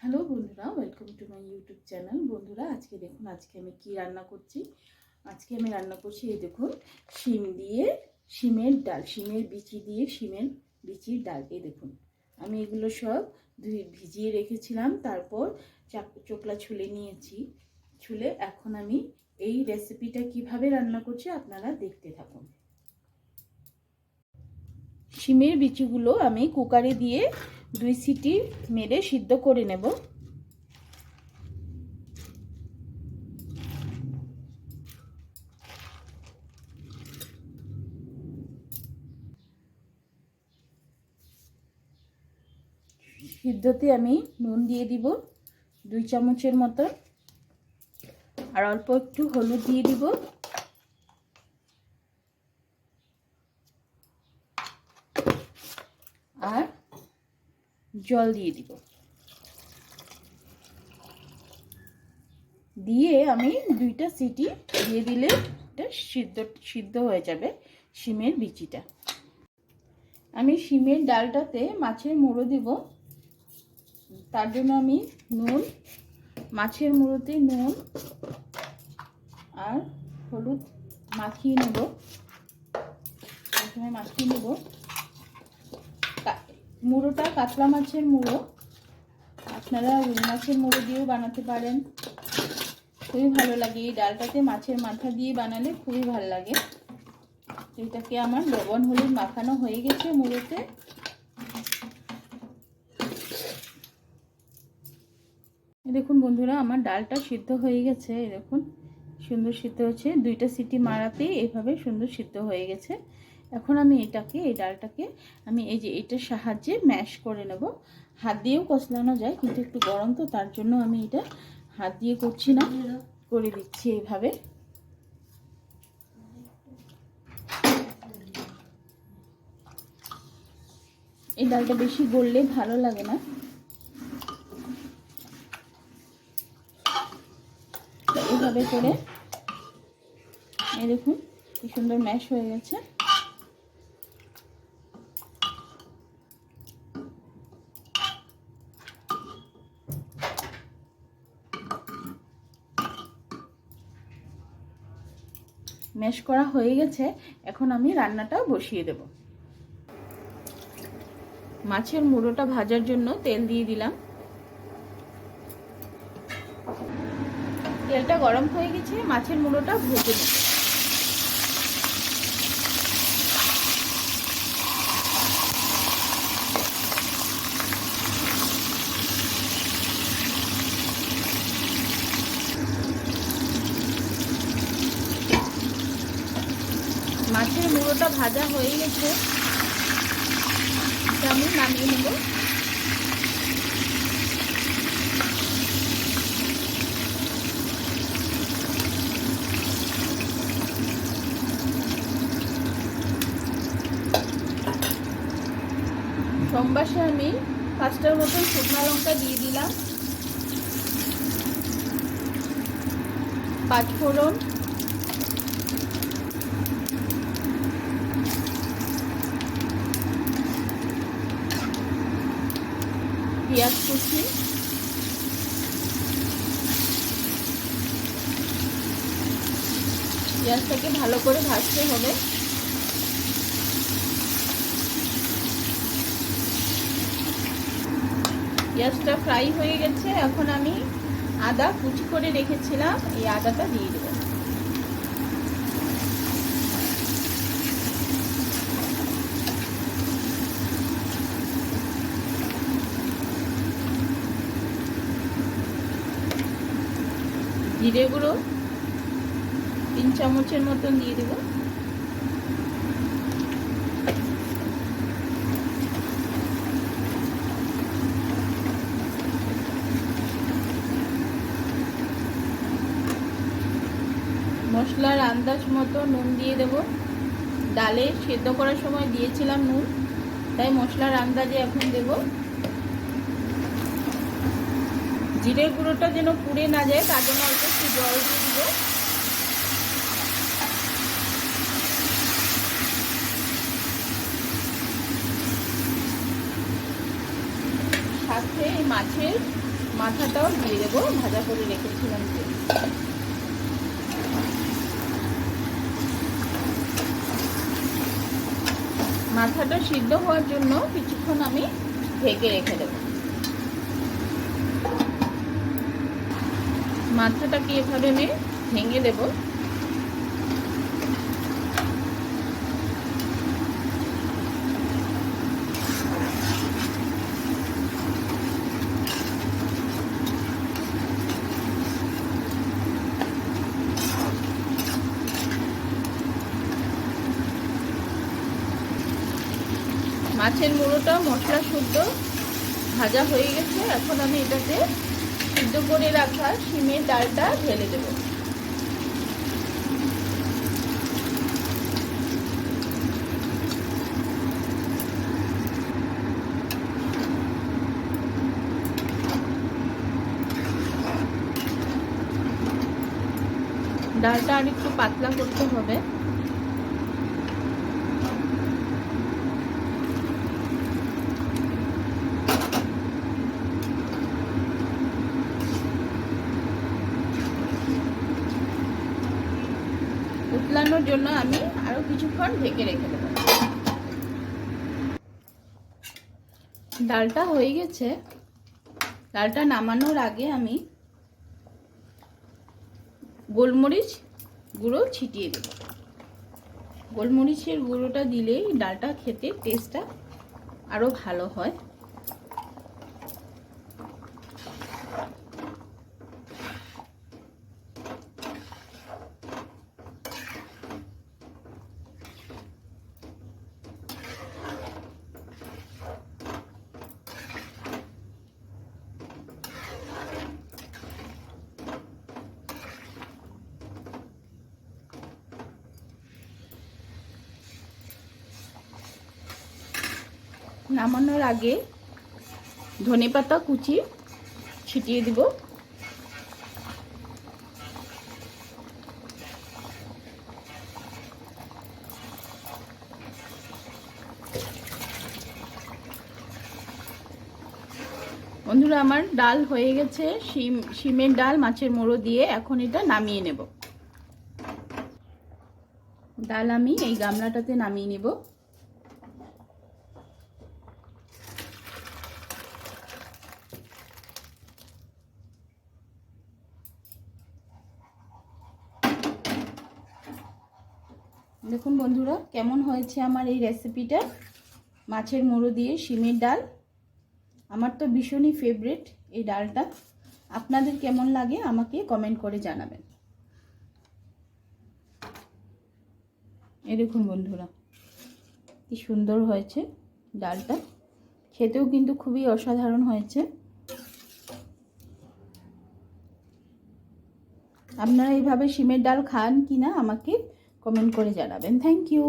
Hello বন্ধুরা welcome to my YouTube channel বন্ধুরা, আজকে দেখুন, আজকে আমি কি রান্না করছি? আজকে আমি রান্না করছি এই দেখুন, শিম দিয়ে শিমের ডাল, শিমের বিচি দিয়ে শিমের বিচির ডাল। এই দেখুন, আমি এগুলো সব ধুয়ে ভিজিয়ে রেখেছিলাম, তারপর চাক- চোকলা ছুলে নিয়েছি। ছুলে এখন আমি এই রেসিপিটা কীভাবে রান্না করছি আপনারা দেখতে থাকুন। শিমের বিচিগুলো আমি কুকারে দিয়ে দুই সিটি মেরে সিদ্ধ করে নেব। সিদ্ধতে আমি নুন দিয়ে দিব, দুই চামচের মতো। আর অল্প একটু হলুদ দিয়ে দিব আর জল দিয়ে দিব। দিয়ে আমি দুইটা সিটি দিয়ে দিলে এটা সিদ্ধ সিদ্ধ হয়ে যাবে শিমের বিচিটা। আমি শিমের ডালটাতে মাছের মুড়ো দিব। তার জন্য আমি নুন, মাছের মুড়োতে নুন আর হলুদ মাখিয়ে নেব। প্রথমে মাখিয়ে নেব। মুড়োটা, কাতলা মাছের মুড়ো। আপনারা রুই মাছের মুড়ো দিয়েও বানাতে পারেন। খুবই ভালো লাগে। এই ডালটাতে মাছের মাথা দিয়ে বানালে খুবই ভালো লাগে। এটাকে আমার লবণ, হলুদ মাখানো হয়ে গেছে মুড়োতে। দেখুন বন্ধুরা, আমার ডালটা সিদ্ধ হয়ে গেছে। দেখুন, সুন্দর সিদ্ধ হচ্ছে। দুইটা সিটি মারাতেই এভাবে সুন্দর সিদ্ধ হয়ে গেছে। এখন আমি এটাকে, এই ডালটাকে আমি এই যে এটার সাহায্যে ম্যাশ করে নেব। হাত দিয়েও কষলানো যায়, কিন্তু একটু গরম তো, তার জন্য আমি এটা হাত দিয়ে করছি না। করে দিচ্ছি এইভাবে। এই ডালটা বেশি গড়লে ভালো লাগে না। এইভাবে করে, এই দেখুন, কি সুন্দর ম্যাশ হয়ে গেছে। ম্যাশ করা হয়ে গেছে, এখন আমি রান্নাটা বসিয়ে দেব। মাছের মুড়োটা ভাজার জন্য তেল দিয়ে দিলাম। তেলটা গরম হয়ে গেছে, মাছের মুড়োটা ভেজে নেব। মাছের মুড়োটা ভাজা হয়ে গেছে আমি নামিয়ে নেব। সোমবাসে আমি পাঁচটার মতন শুকনো লঙ্কা দিয়ে দিলাম। পাঁচ পেঁয়াজ কুচি। পেঁয়াজটাকে ভালো করে ভাজতে হবে। পেঁয়াজটা ফ্রাই হয়ে গেছে। এখন আমি আদা কুচি করে রেখেছিলাম। এই আদাটা দিয়ে দেবো। জিরে গুঁড়ো, তিন চামচের মতন দিয়ে দেব। মশলার আন্দাজ মতো নুন দিয়ে দেব। ডালে সেদ্ধ করার সময় দিয়েছিলাম নুন, তাই মশলার আন্দাজে এখন দেব। জিরে গুঁড়োটা যেন পুড়ে না যায়, তার জন্য অল্প একটু জল দিয়ে দিব। সাথে এই মাছের মাথাটাও দিয়ে দেবো, ভাজা করে রেখেছিলাম মাথাটা সিদ্ধ হওয়ার জন্য কিছুক্ষণ আমি ঢেকে রেখে দেব। মাথাটাকে এভাবে আমি ভেঙে দেব। মাছের মুড়োটা মশলা শুদ্ধ ভাজা হয়ে গেছে। এখন আমি এটাতে সিদ্ধ করে রাখা শিমের ডালটা ঢেলে দেব। ডালটা আর একটু পাতলা করতে হবে। উতলানোর জন্য আমি আরও কিছুক্ষণ ঢেকে রেখে দেব। ডালটা হয়ে গেছে। ডালটা নামানোর আগে আমি গোলমরিচ গুঁড়ো ছিটিয়ে দেব। গোলমরিচের গুঁড়োটা দিলেই ডালটা খেতে টেস্টটা আরও ভালো হয়। নামানোর আগে ধনে পাতা কুচি ছিটিয়ে দিব। বন্ধুরা, আমার ডাল হয়ে গেছে। শিম, শিমের ডাল, মাছের মোড়ো দিয়ে এখন এটা নামিয়ে নেব। ডাল আমি এই গামলাটাতে নামিয়ে নেব। দেখুন বন্ধুরা, কেমন হয়েছে আমার এই রেসিপিটা মাছের মুড়ো দিয়ে শিমের ডাল। আমার তো ভীষণই ফেভারিট এই ডালটা। আপনাদের কেমন লাগে আমাকে কমেন্ট করে জানাবেন। এই দেখুন বন্ধুরা, কি সুন্দর হয়েছে ডালটা। খেতেও কিন্তু খুবই অসাধারণ হয়েছে। আপনারা এইভাবে শিমের ডাল খান কি না আমাকে কমেন্ট করে জানাবেন। Thank you